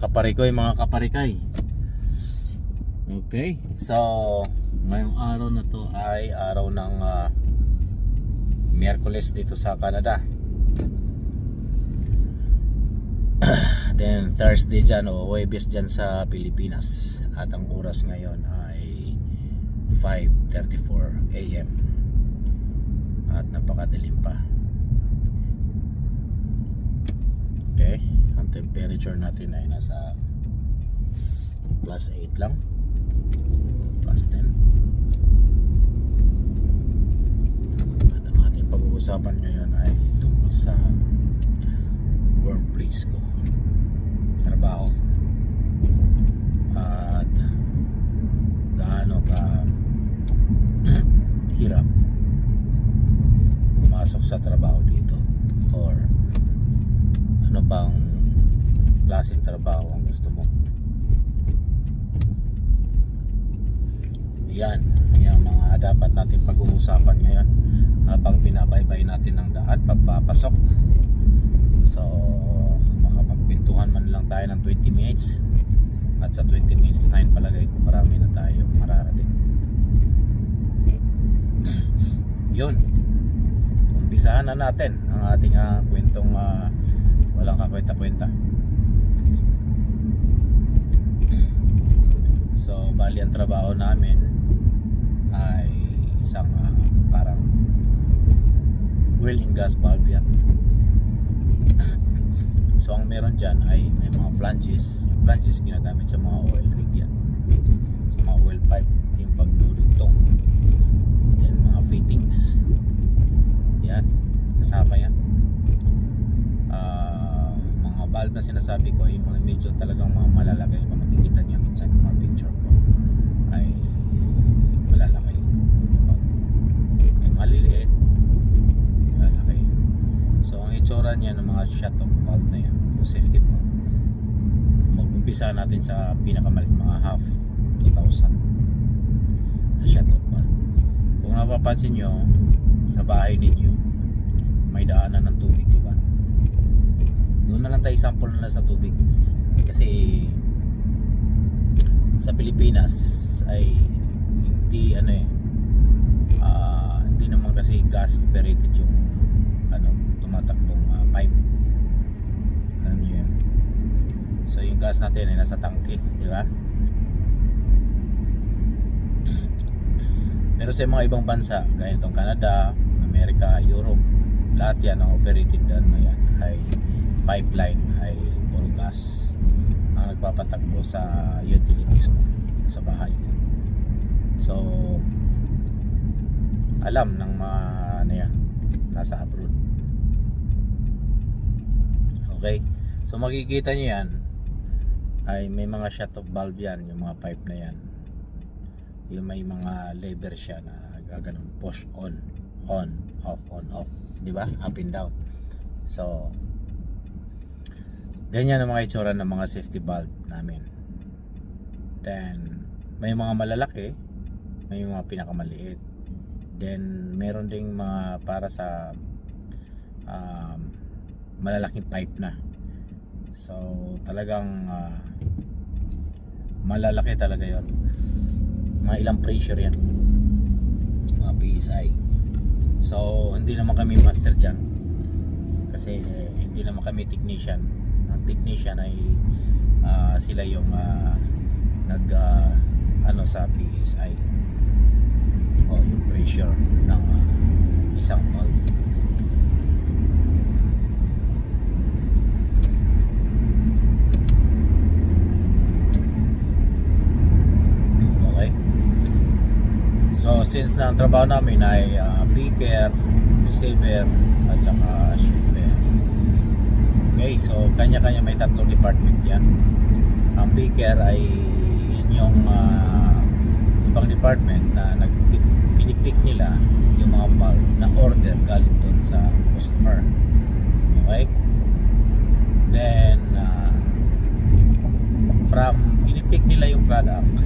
kaparikoy, mga kaparikay. Okay, so ngayong araw na to ay araw ng ah, Miyerkules dito sa Canada. Then Thursday dyan o Huwebes dyan sa Pilipinas. At ang oras ngayon ay 5.34 a.m. At napakadilim pa. Okay, temperature natin ay nasa plus 8 lang. Plus 10. At ang ating pag-uusapan ngayon ay tungkol sa workplace ko. Trabaho. At gaano ka hirap pumasok sa trabaho dito or ano bang klaseng trabaho ang gusto mo. Yan yan mga dapat natin pag-uusapan ngayon habang binabaybay natin ang daan pagpapasok. So makapagkwentuhan man lang tayo ng 20 minutes. At sa 20 minutes na yun palagay ko marami na tayo mararating. Yun. Umpisahan na natin ang ating ah, kwentong ah, walang kakwenta-kwenta so bali ang trabaho namin ay isang ah, parang oil and gas valve yan. So ang meron dyan ay may mga flanges. Yung flanges ginagamit sa mga oil rig yan. Sa mga oil pipe yung pagdudugtong. Then mga fittings. Yan. Kasama yan. Ah, mga valve na sinasabi ko ay mga medyo talagang mga malalaki. Kung makikita niyo minsan mga picture ko ay malalaki may maliliit malalaki so ang itsura niya ng mga shut off valve na yan yung safety valve mag-umpisa natin sa pinakamalit mga half 2,000 na shut off valve kung napapansin nyo sa bahay ninyo may daanan ng tubig di ba? Doon na lang tayo sample na sa tubig. Kasi sa Pilipinas ay hindi ano eh ah, hindi naman kasi gas operated yung ano tumatakbong ah, pipe ano niyo yun so yung gas natin ay nasa tangke di ba? Pero sa mga ibang bansa gaya nitong Canada Amerika, Europe lahat yan ang operated ano yan ay pipeline ay puro gas ang nagpapatakbo sa utilities mo sa bahay. So alam ng mga ano yan nasa abroad. Okay? So makikita nyo yan ay may mga shut off valve yan yung mga pipe na yan. Yung may mga lever siya na gaganon. Push on on off on off. Di ba? Up and down. So ganyan ang mga itsura ng mga safety valve namin. Then may mga malalaki may mga pinakamaliit. Then meron ding mga para sa um, malalaking pipe na. So talagang ah, malalaki talaga yon mga ilang pressure yan. Mga PSI so hindi naman kami master dyan. Kasi eh, hindi naman kami technician. Ang technician ay ah, sila yung ah, nag ah, ano sa PSI o yung pressure ng ah, isang valve okay so since na ang trabaho namin ay uh, picker, receiver at saka shipper okay so kanya-kanya may tatlong department yan. Ang picker ay yun yung ah, ibang department na nag pinipick nila yung mga bulk na order galing doon sa customer. Okay? Then ah, from pinipick nila yung product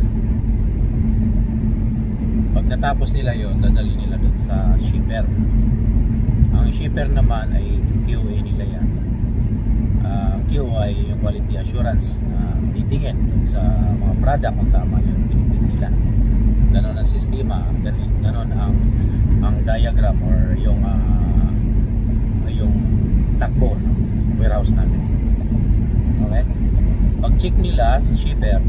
pag natapos nila yon dadali nila doon sa shipper ang shipper naman ay QA nila yan ang Q ay yung quality assurance na titingin dun sa mga product kung tama yung pinipig nila. Ganon ang sistema, ganon, ang ang diagram or yung ah, yung takbo ng warehouse namin. Okay? Pag check nila sa shipper,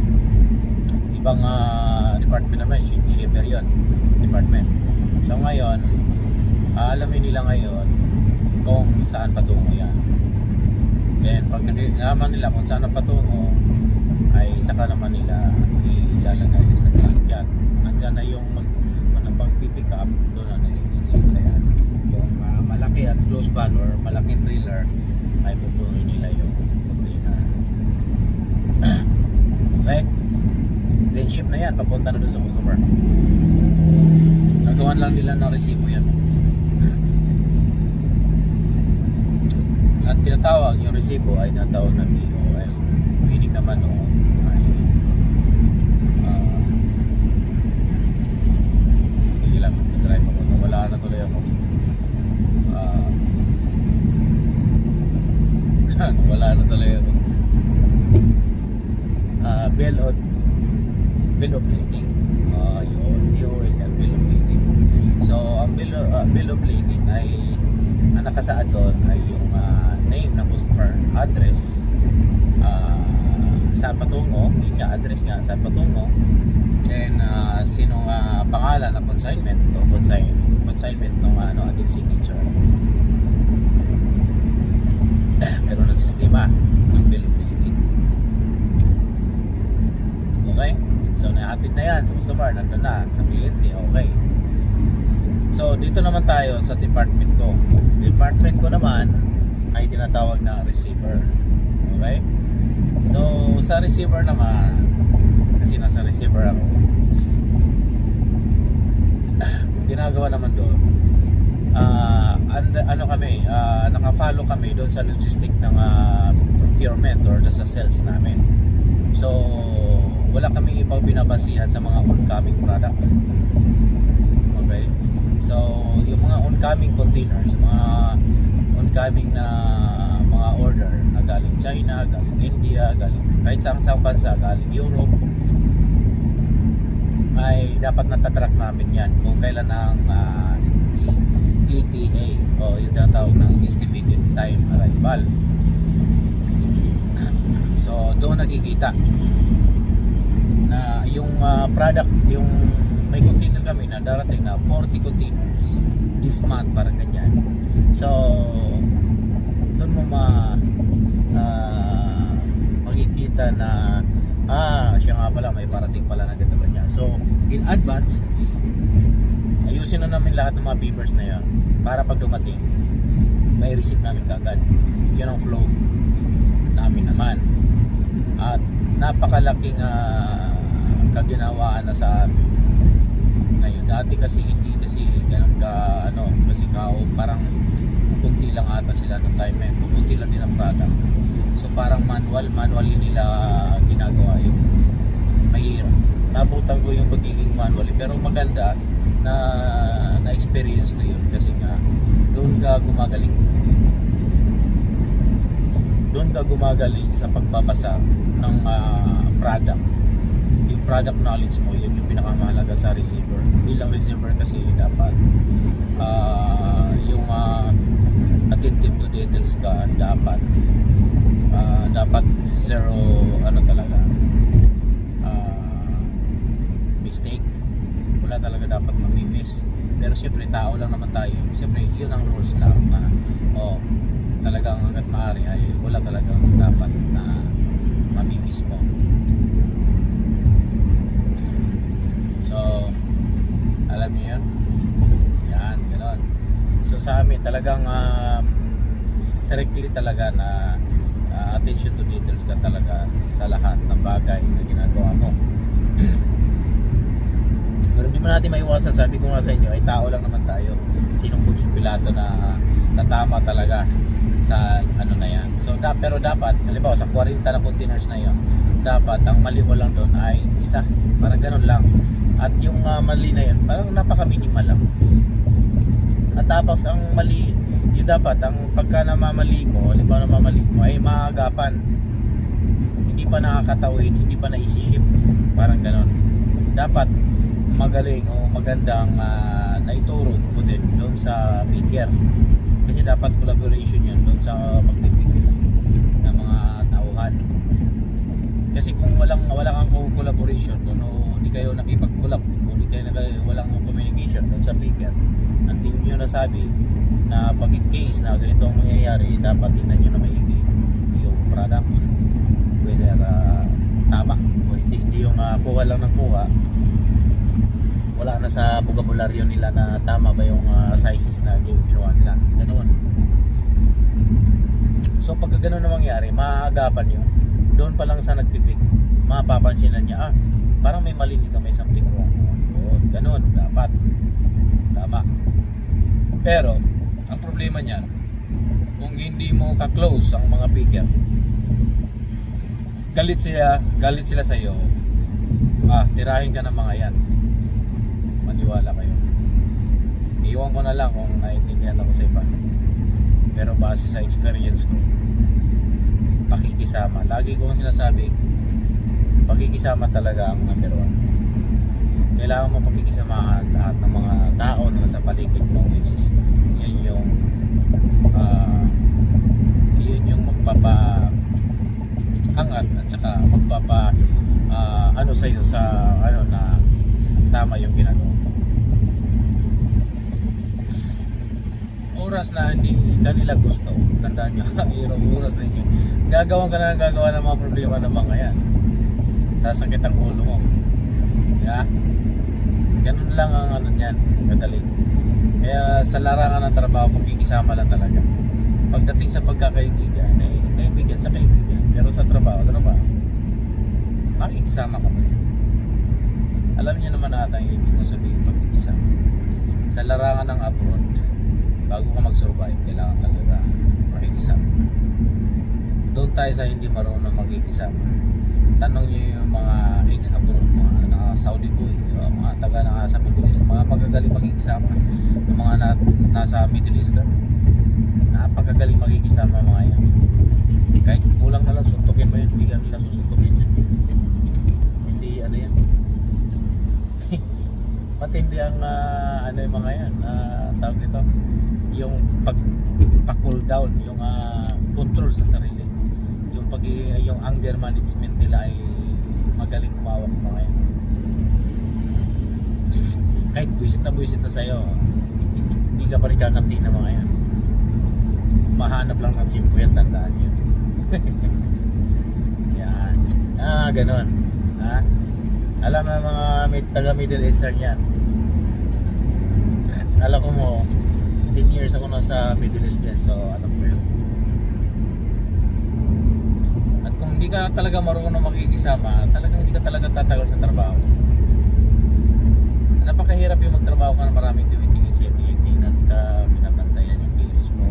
ibang ah, department naman, shi- shipper yon department. So ngayon, aalamin nila ngayon kung saan patungo yan. Then pag nakikalaman nila kung saan patungo, ay saka naman nila ilalagay sa truck yan. Nandyan na yung mag, mag, magpipick up, doon na nila ititipla yan. Kung ah, malaki at close van or malaki trailer, ay pupunuin nila yung container. okay? Then ship na yan, papunta na doon sa customer. Nagawan lang nila ng resibo yan. At tinatawag yung resibo ay tinatawag na BOL. Meaning naman noon ay uh, Sige lang, drive. Wala na tuloy ako. Ah, wala na tuloy ako. Ah, bill of bill of lading. Ah, yun. BOL yan, bill of lading. So, ang bill, ah, bill of lading ay ang nakasaad doon ay yung ah, name ng customer, address, ah, saan patungo, yun nga, address nga, saan patungo, then ah, sinong ah, pangalan ng consignment o consign, consignment ng ano, ating signature. Ganun ang sistema ng bill of lading. Okay? So, nahatid na yan sa customer, nandun na, sa kliyente, okay. So, dito naman tayo sa department ko. Department ko naman ay tinatawag na receiver. Okay? So, sa receiver naman, kasi nasa receiver ako, ginagawa naman doon, ah and, ano kami, ah, naka-follow kami doon sa logistic ng ah, procurement or sa sales namin. So, wala kami ibang binabasihan sa mga oncoming product. Okay? So, yung mga oncoming containers, mga oncoming na mga order na galing China, galing India, galing kahit saan saan bansa, galing Europe, ay dapat natatrack namin yan kung kailan ang ah, E- ETA o yung tinatawag ng estimated time arrival. So, doon nakikita na yung ah, product, yung may container kami na darating na 40 containers this month, parang ganyan. So, doon mo ma ah, makikita na ah, siya nga pala, may parating pala na ganito niya. So, in advance, ayusin na namin lahat ng mga papers na yan para pag dumating, may receipt namin kagad. Yun ang flow namin naman. At napakalaking ah, kaginawaan na sa amin. Ngayon, dati kasi hindi kasi ganun ka ano, kasi kao parang kunti lang ata sila ng time eh. Kunti lang din ang product. So parang manual, manually nila ginagawa yung mahirap. Nabutan ko yung pagiging manual eh. pero maganda na na-experience ko yun kasi nga doon ka gumagaling doon ka gumagaling sa pagbabasa ng ah, product product knowledge mo yun yung pinakamahalaga sa receiver. Bilang receiver kasi dapat ah, yung ah, attentive to details ka dapat ah, dapat zero ano talaga ah, mistake. Wala talaga dapat mamimiss. Pero siyempre tao lang naman tayo. Siyempre yun ang rules lang na oh, talagang hanggat maaari ay wala talagang dapat na mamimiss mo so alam niyo yun? Yan gano'n. So sa amin talagang um, strictly talaga na uh, attention to details ka talaga sa lahat ng bagay na ginagawa mo. Pero hindi mo natin maiwasan. Sabi ko nga sa inyo ay tao lang naman tayo. Sinong Poncio Pilato na tatama talaga sa ano na yan? So da, pero dapat halimbawa sa 40 na containers na yon dapat ang mali mo lang doon ay isa. Parang ganun lang at yung ah, mali na yun parang napaka minimal lang at tapos ang mali Yung dapat, ang pagka namamali mo, halimbawa namamali mo, ay maagapan. Hindi pa nakakatawid, hindi pa naisiship. Parang ganon. Dapat magaling o magandang ah, naituro mo din doon sa picker. Kasi dapat collaboration yun doon sa magpipig ng mga tauhan. Kasi kung walang wala kang co- collaboration doon hindi kayo nakipag-collab o hindi kayo nag- walang communication doon sa picker, ang team nyo nasabi na pag in case na ganito ang mangyayari, dapat tingnan nyo na maigi yung product whether ah, tama o hindi, hindi yung ah, kuha lang ng kuha wala na sa bokabularyo nila na tama ba yung ah, sizes na gin- ginawa nila. Ganoon so pagka ganun na mangyari maaagapan yun doon pa lang sa nagpipik mapapansinan niya ah parang may mali dito may something wrong. Yun ganun dapat. Tama. Pero ang problema niyan kung hindi mo ka-close ang mga picker galit sila galit sila sa iyo ah tirahin ka ng mga yan. Maniwala kayo. Iwan ko na lang kung naiintindihan ako sa iba. Pero base sa experience ko pakikisama. Lagi ko sinasabi pakikisama talaga ang number one. Kailangan mo pakikisamahan lahat ng mga tao na nasa paligid mo which is yan yung ah, yun yung magpapa angat at saka magpapa ah, ano sa iyo sa ano na tama yung ginagawa oras na hindi kanila gusto. Tandaan nyo hirap oras ninyo gagawan ka na ng gagawa ng mga problema ng mga yan sasakit ang ulo mo. Yeah? ganun lang ang ano niyan kadali kaya sa larangan ng trabaho pagkikisama lang talaga. Pagdating sa pagkakaibigan eh, kaibigan sa kaibigan. Pero sa trabaho trabaho makikisama ka pa din alam niyo naman ata ang ibig kong sabihin pagkikisama sa larangan ng abroad bago ka mag-survive kailangan talaga makikisama doon tayo sa hindi marunong magkikisama tanong niyo yung mga ex-abroad mga naka Saudi boy o mga taga na sa Middle East mga magagaling magkikisama yung mga na, nasa Middle Eastern napakagaling magkikisama mga yan. Kahit kulang na lang suntukin mo yun hindi ka nila susuntukin yan. Hindi ano yan. Matindi ang ah, ano yung mga yan uh, tawag nito? Yung pag pa-cool down yung ah, control sa sarili yung pag yung anger management nila ay magaling umawak mga yan kahit buisit na buisit na sa'yo hindi ka pa rin kakanti na mga yan. Mahanap lang ng chimpo yan tandaan yun yan. Ah ganon ha? Alam na mga mid, taga Middle Eastern yan. Alam ko mo 10 years ako nasa Middle East din so alam ko yun at kung hindi ka talaga marunong makikisama talagang hindi ka talaga tatagal sa trabaho. Napakahirap yung magtrabaho ka na maraming tumitingin siya tinitingnan ka binabantayan yung kilos mo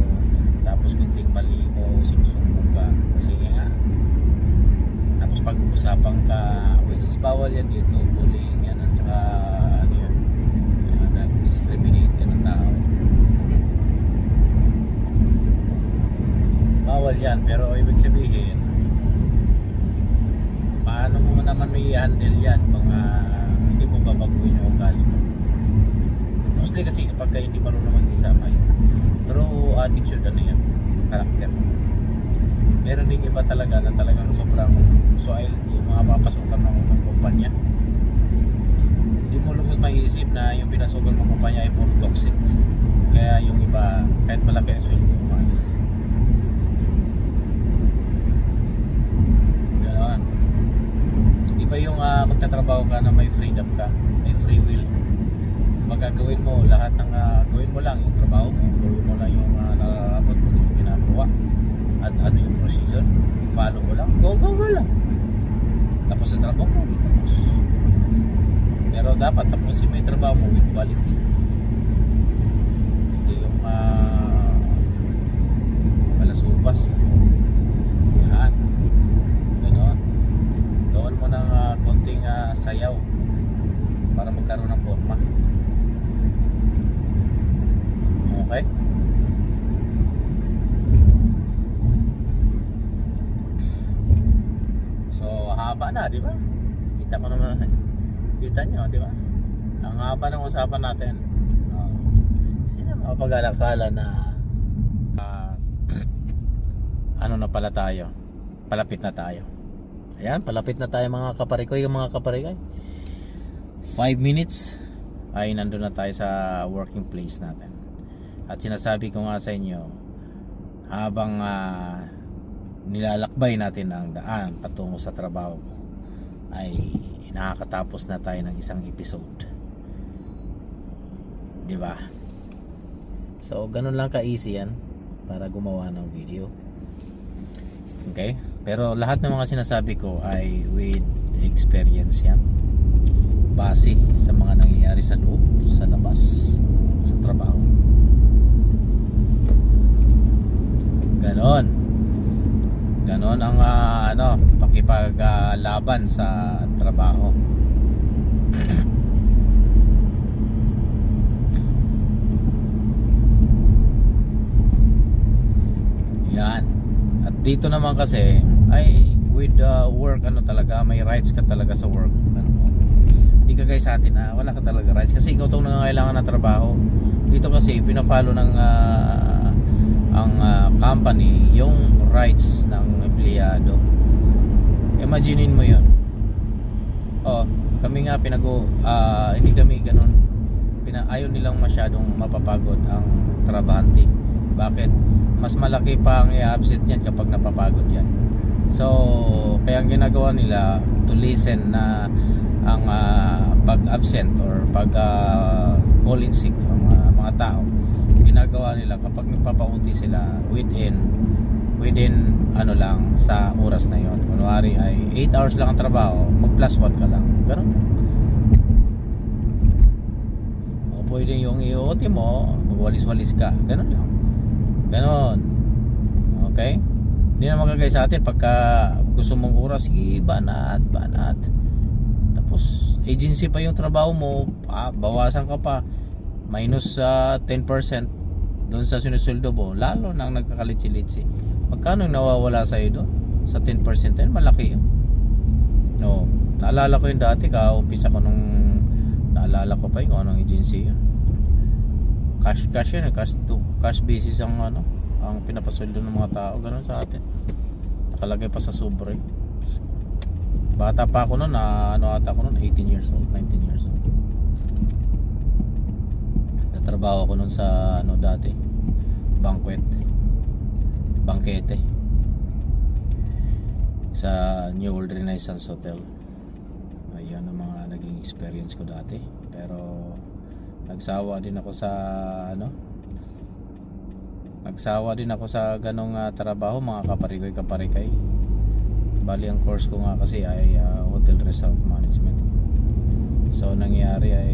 tapos kunting mali mo sinusumbong ka. Sige nga. Tapos pag-uusapan ka which is bawal yan dito bullying yan at saka ano yun uh, nag-discriminate ka ng tao bawal yan pero ibig sabihin paano mo naman may handle yan kung ah, hindi mo babaguhin yung ugali mo mostly kasi kapag ka hindi marunong mag-isama yun true attitude ano yan character meron din iba talaga na talagang sobrang soil yung mga papasukan ng ng kumpanya hindi mo lubos maiisip na yung pinasukan ng kumpanya ay puro toxic kaya yung iba kahit malaki ang sweldo umalis ganoon iba yung ah, magtatrabaho ka na may freedom ka may free will magagawin mo lahat ng ah, gawin mo lang yung trabaho mo gawin mo lang yung uh, nararapat mo yung ginagawa at ano yung procedure follow mo lang go go go lang. Tapos sa trabaho mo di tapos. Pero dapat tapusin mo yung trabaho mo with quality. Hindi yung uh, malasubas yan ng uh, konting uh, sayaw para magkaroon ng forma. Okay? So haba na di ba? Kita mo naman kita nyo di ba? Ang haba ng usapan natin. Uh, sino mapag-alakala na uh, ano na pala tayo? Palapit na tayo. Ayan, palapit na tayo mga kaparikoy, mga kaparikoy. 5 minutes ay nandun na tayo sa working place natin. At sinasabi ko nga sa inyo, habang ah, nilalakbay natin ang daan patungo sa trabaho ko, ay nakakatapos na tayo ng isang episode. 'Di ba? So, ganun lang ka-easy yan para gumawa ng video. Okay? Pero lahat ng mga sinasabi ko ay with experience yan. Base sa mga nangyayari sa loob, sa labas, sa trabaho. Ganon. Ganon ang ah, ano, pakipaglaban sa trabaho. Yan. At dito naman kasi ay with uh, work ano talaga may rights ka talaga sa work. Ano mo. Hindi ka guys atin na wala ka talaga rights kasi ikaw tong nangangailangan ng trabaho. Dito kasi pina-follow ng ah, ang ah, company yung rights ng empleyado. Imaginein mo 'yon. Oh, kami nga pinago ah, hindi kami ganun pina ayaw nilang masyadong mapapagod ang trabahante. Bakit? Mas malaki pa ang i-absent niyan kapag napapagod yan. So, kaya ang ginagawa nila to listen na ang ah, pag-absent or pag in sick ang ah, mga tao ginagawa nila kapag nagpapauti sila within within ano lang sa oras na yon kunwari ay 8 hours lang ang trabaho mag plus 1 ka lang. Ganun. O pwede yung i-OT mo magwalis-walis ka. Ganun lang. Ganun. Okay hindi na magagay sa atin pagka gusto mong oras sige banat banat. Tapos agency pa yung trabaho mo ah, bawasan ka pa. Minus sa 10% doon sa sinusweldo mo lalo nang nagkakalitsi-litsi. Magkano nawawala sa iyo doon? Sa 10% yan malaki yun. No naalala ko yung dati ka umpisa ko nung naalala ko pa yung anong agency yun. Cash cash yun eh, cash to cash basis ang ano ang pinapasweldo ng mga tao ganun sa atin. Nakalagay pa sa sobre bata pa ako noon na ano ata ako noon 18 years old 19 years old. Nagtatrabaho ako noon sa ano dati. Banquet bangkete. Sa New World Renaissance Hotel. Ayun ang mga naging experience ko dati. Pero nagsawa din ako sa ano nagsawa din ako sa ganong ah, trabaho mga kaparikoy kaparikay. Bali ang course ko nga kasi ay ah, hotel restaurant management. So nangyari ay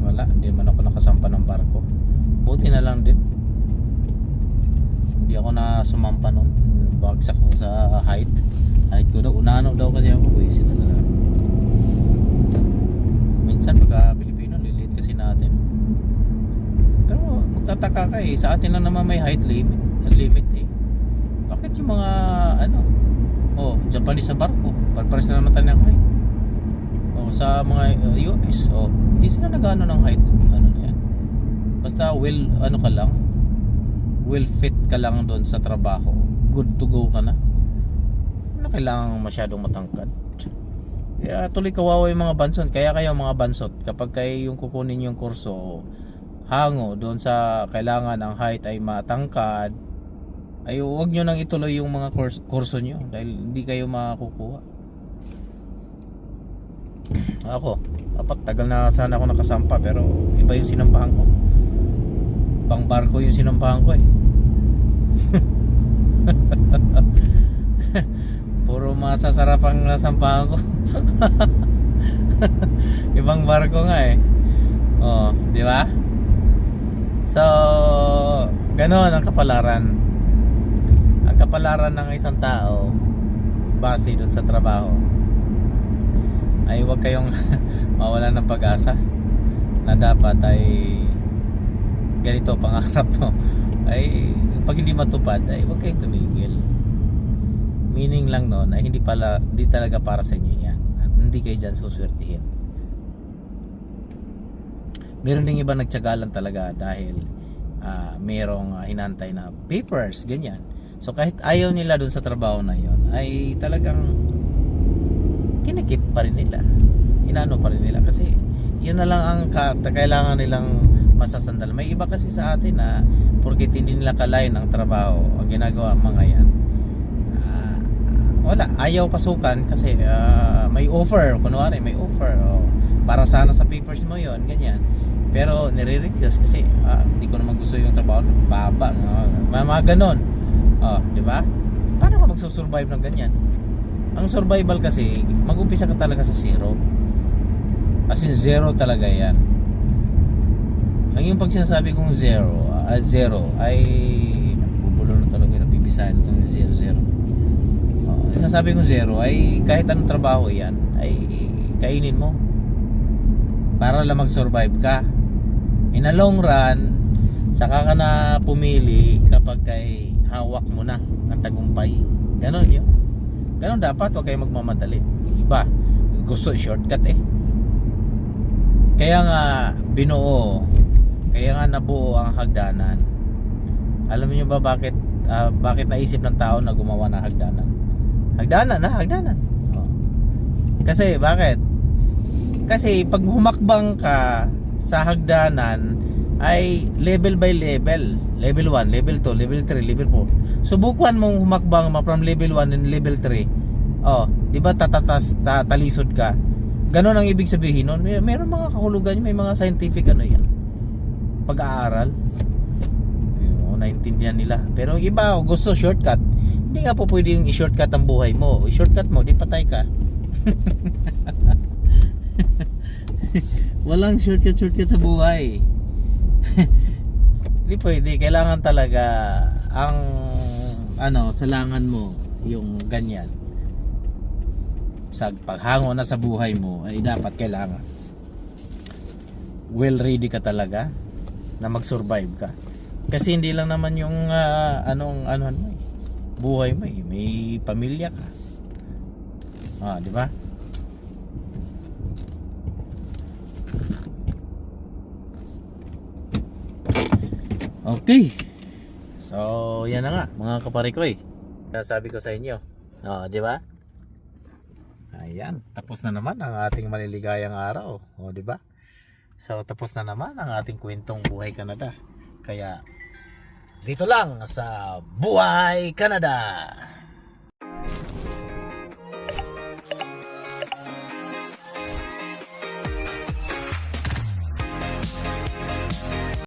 wala hindi man ako nakasampa ng barko. Buti na lang din. Hindi ako na sumampa nun. Bagsak ko sa height. Height ko daw unano daw kasi ako buwisit na talaga minsan pagka Pilipino lilit kasi natin pero magtataka ka eh. Sa atin lang naman may height limit limit eh. Bakit yung mga ano? Oh Japanese sa barko. Parpares na naman tayo ng oh sa mga uh, US oh hindi sila nagano ng height ano yan. Basta will ano ka lang will fit ka lang doon sa trabaho. Good to go ka na. Na kailangan masyadong matangkad? Kaya tuloy kawawa yung mga bansot kaya kayo mga bansot kapag kayo yung kukunin yung kurso hango doon sa kailangan ang height ay matangkad ay huwag nyo nang ituloy yung mga kurso, kurso nyo dahil hindi kayo makakukuha ako dapat tagal na sana ako nakasampa pero iba yung sinampahan ko. Pang barko yung sinampahan ko eh. Puro masasarap ang nasampahan ko. Ibang barko nga eh. Oh di ba so ganon ang kapalaran ang kapalaran ng isang tao base dun sa trabaho ay huwag kayong mawala ng pag-asa na dapat ay ganito pangarap mo ay pag hindi matupad ay huwag kayong tumigil Meaning lang noon ay hindi pala hindi talaga para sa inyo yan. At hindi kayo diyan suswertihin. Meron ding iba nagtyaga lang talaga dahil ah, merong ah, hinantay na papers, ganyan. So kahit ayaw nila dun sa trabaho na yon ay talagang kinikip pa rin nila. Inaano pa rin nila kasi yun na lang ang ka- kailangan nilang masasandal. May iba kasi sa atin na porkit hindi nila kalay ng trabaho, ang ginagawa mga yan, ah, wala, ayaw pasukan kasi ah, may offer, kunwari may offer, oh, para sana sa papers mo yon ganyan. Pero nire-refuse kasi ah, hindi ko naman gusto yung trabaho, baba, mga, mga ganon. Oh, di ba? Paano ka magsusurvive ng ganyan? Ang survival kasi, mag-umpisa ka talaga sa zero. As in zero talaga yan. Ang yung pag sinasabi kong zero, ah, zero ay bubulo na talaga, nabibisahin na talaga zero zero. Oh, sinasabi kong zero ay kahit anong trabaho yan ay kainin mo para lang mag-survive ka. In a long run, saka ka na pumili kapag kay hawak mo na ang tagumpay. Ganon yun. Ganon dapat, huwag kayo magmamadali. Iba, gusto shortcut eh. Kaya nga binuo, kaya nga nabuo ang hagdanan. Alam niyo ba bakit ah, bakit naisip ng tao na gumawa ng hagdanan? Hagdanan na, hagdanan. Oh. Kasi bakit? Kasi pag humakbang ka sa hagdanan ay level by level. Level 1, level 2, level 3, level 4. Subukan mong humakbang ma- from level 1 and level 3. Oh, 'di ba tatatas ta, talisod ka? Ganon ang ibig sabihin nun. May, meron mga kahulugan, may mga scientific ano yan. Pag-aaral. Oo, naintindihan nila. Pero yung iba, oh, gusto shortcut. Hindi nga po pwede yung i-shortcut ang buhay mo. I-shortcut mo, di patay ka. Walang shortcut shortcut sa buhay. Hindi pwede. Kailangan talaga ang ano, salangan mo yung ganyan. Sa paghango na sa buhay mo ay dapat kailangan well ready ka talaga na mag-survive ka. Kasi hindi lang naman yung ah, anong ano mo eh, buhay mo eh. May pamilya ka. Ah, di ba? Okay. So, yan na nga, mga kaparikoy. Nasabi ko sa inyo. Oh, di ba? Ayan, tapos na naman ang ating maliligayang araw. O, di ba? So, tapos na naman ang ating kwentong Buhay Canada. Kaya, dito lang sa Buhay Canada.